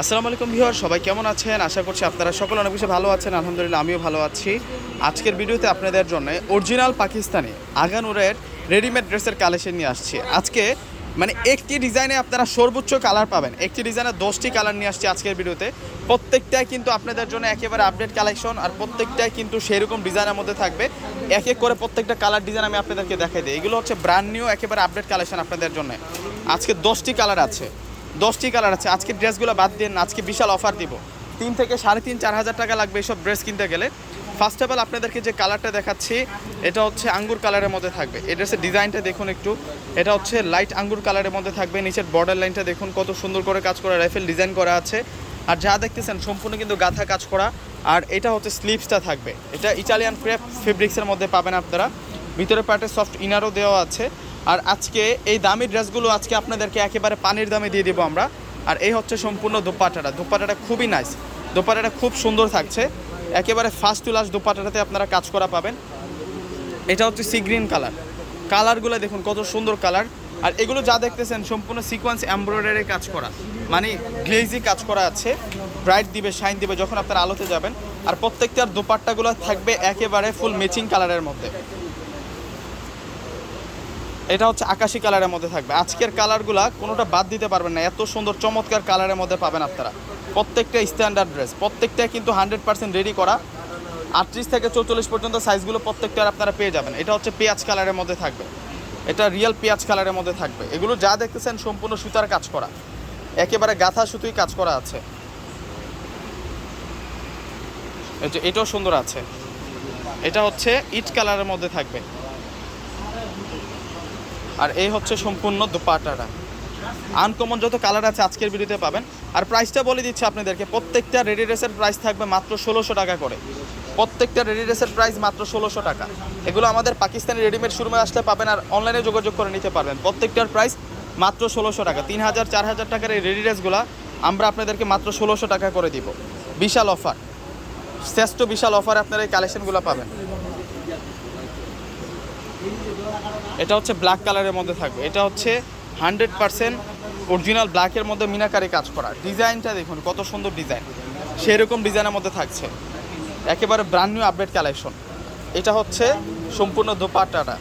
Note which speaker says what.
Speaker 1: আসসালামু আলাইকুম ভিউয়ার, সবাই কেমন আছেন? আশা করছি আপনারা সকলে অনেক বেশি ভালো আছেন। আলহামদুলিল্লাহ, আমিও ভালো আছি। আজকের ভিডিওতে আপনাদের জন্য অরিজিনাল পাকিস্তানি আগানুরের রেডিমেড ড্রেসের কালেকশন নিয়ে আসছি। আজকে মানে একটি ডিজাইনে আপনারা সর্বোচ্চ কালার পাবেন। একটি ডিজাইনে দশটি কালার নিয়ে আসছি আজকের ভিডিওতে। প্রত্যেকটাই কিন্তু আপনাদের জন্য একেবারে আপডেট কালেকশন আর প্রত্যেকটাই কিন্তু সেরকম ডিজাইনের মধ্যে থাকবে। এক এক করে প্রত্যেকটা কালার ডিজাইন আমি আপনাদেরকে দেখাই দিই। এগুলো হচ্ছে ব্র্যান্ড নিউ একেবারে আপডেট কালেকশন আপনাদের জন্য। আজকে দশটি কালার আছে। দশটি কালার আছে। আজকে ড্রেসগুলো বাদ দিন আজকে বিশাল অফার দিব। তিন থেকে সাড়ে তিন, চার হাজার টাকা লাগবে এইসব ড্রেস কিনতে গেলে। ফার্স্ট অফ অল আপনাদেরকে যে কালারটা দেখাচ্ছি, এটা হচ্ছে আঙ্গুর কালারের মধ্যে থাকবে। এই ড্রেসের ডিজাইনটা দেখুন একটু। এটা হচ্ছে লাইট আঙ্গুর কালারের মধ্যে থাকবে। নিচের বর্ডার লাইনটা দেখুন, কত সুন্দর করে কাজ করা রাইফেল ডিজাইন করা আছে। আর যা দেখতেছেন, সম্পূর্ণ কিন্তু গাথা কাজ করা। আর এটা হচ্ছে স্লিভসটা থাকবে। এটা ইটালিয়ান ক্রেপ ফেব্রিক্সের মধ্যে পাবেন আপনারা। ভিতরে পার্টে সফট ইনারও দেওয়া আছে। আর আজকে এই দামি ড্রেসগুলো আজকে আপনাদেরকে একেবারে পানির দামে দিয়ে দিব আমরা। আর এই হচ্ছে সম্পূর্ণ দোপাটাটা। দোপাটাটা খুবই নাইস দোপাটাটা খুব সুন্দর থাকছে। একেবারে ফার্স্ট টু লাস্ট দোপাটাটাতে আপনারা কাজ করা পাবেন। এটা হচ্ছে সি গ্রিন কালার কালারগুলো দেখুন, কত সুন্দর কালার আর এগুলো যা দেখতেছেন, সম্পূর্ণ সিকোয়েন্স এমব্রয়ডারি কাজ করা। মানে গ্লেজি কাজ করা আছে। ব্রাইট দিবে শাইন দিবে, যখন আপনারা আলোতে যাবেন। আর প্রত্যেকটার দোপাট্টাগুলো থাকবে একেবারে ফুল ম্যাচিং কালারের মধ্যে। এটা হচ্ছে আকাশি কালারের মধ্যে থাকবে। আজকের কালারগুলা কোনোটা বাদ দিতে পারবেন না। এত সুন্দর, চমৎকার কালারের মধ্যে পাবেন আপনারা। প্রত্যেকটা স্ট্যান্ডার্ড ড্রেস প্রত্যেকটা কিন্তু হান্ড্রেড পার্সেন্ট রেডি করা। আটত্রিশ থেকে চৌচল্লিশ পর্যন্ত সাইজগুলো প্রত্যেকটার আপনারা পেয়ে যাবেন। এটা হচ্ছে পেঁয়াজ কালারের মধ্যে থাকবে। এটা রিয়েল পেঁয়াজ কালারের মধ্যে থাকবে। এগুলো যা দেখতেছেন সম্পূর্ণ সুতার কাজ করা। একেবারে গাথা সুতোই কাজ করা আছে। এটাও সুন্দর আছে। এটা হচ্ছে ইট কালারের মধ্যে থাকবে। আর এই হচ্ছে সম্পূর্ণ দোপাটাটা আনকমন যত কালার আছে আজকের ভিডিওতে পাবেন। আর প্রাইসটা বলে দিচ্ছি আপনাদেরকে, প্রত্যেকটা রেডি ড্রেসের প্রাইস থাকবে মাত্র ষোলোশো টাকা করে। প্রত্যেকটা রেডি ড্রেসের প্রাইস মাত্র ষোলোশো টাকা। এগুলো আমাদের পাকিস্তানি রেডিমেড শোরুমে আসলে পাবেন আর অনলাইনে যোগাযোগ করে নিতে পারবেন। প্রত্যেকটার প্রাইস মাত্র ষোলোশো টাকা। তিন হাজার, চার হাজার টাকার এই রেডি ড্রেসগুলো আমরা আপনাদেরকে মাত্র ষোলোশো টাকা করে দিব। বিশাল অফার শ্রেষ্ঠ বিশাল অফারে আপনারা এই কালেকশনগুলো পাবেন। এটা হচ্ছে ব্ল্যাক কালারের মধ্যে থাকবে। এটা হচ্ছে হান্ড্রেড পারসেন্ট অরিজিনাল ব্ল্যাকের মধ্যে মিনাকারে কাজ করা। ডিজাইনটা দেখুন, কত সুন্দর ডিজাইন। সেরকম ডিজাইনের মধ্যে থাকছে। একেবারে ব্রান্ড নিউ আপডেট কালেকশন এটা হচ্ছে সম্পূর্ণ দোপাট্টাটা।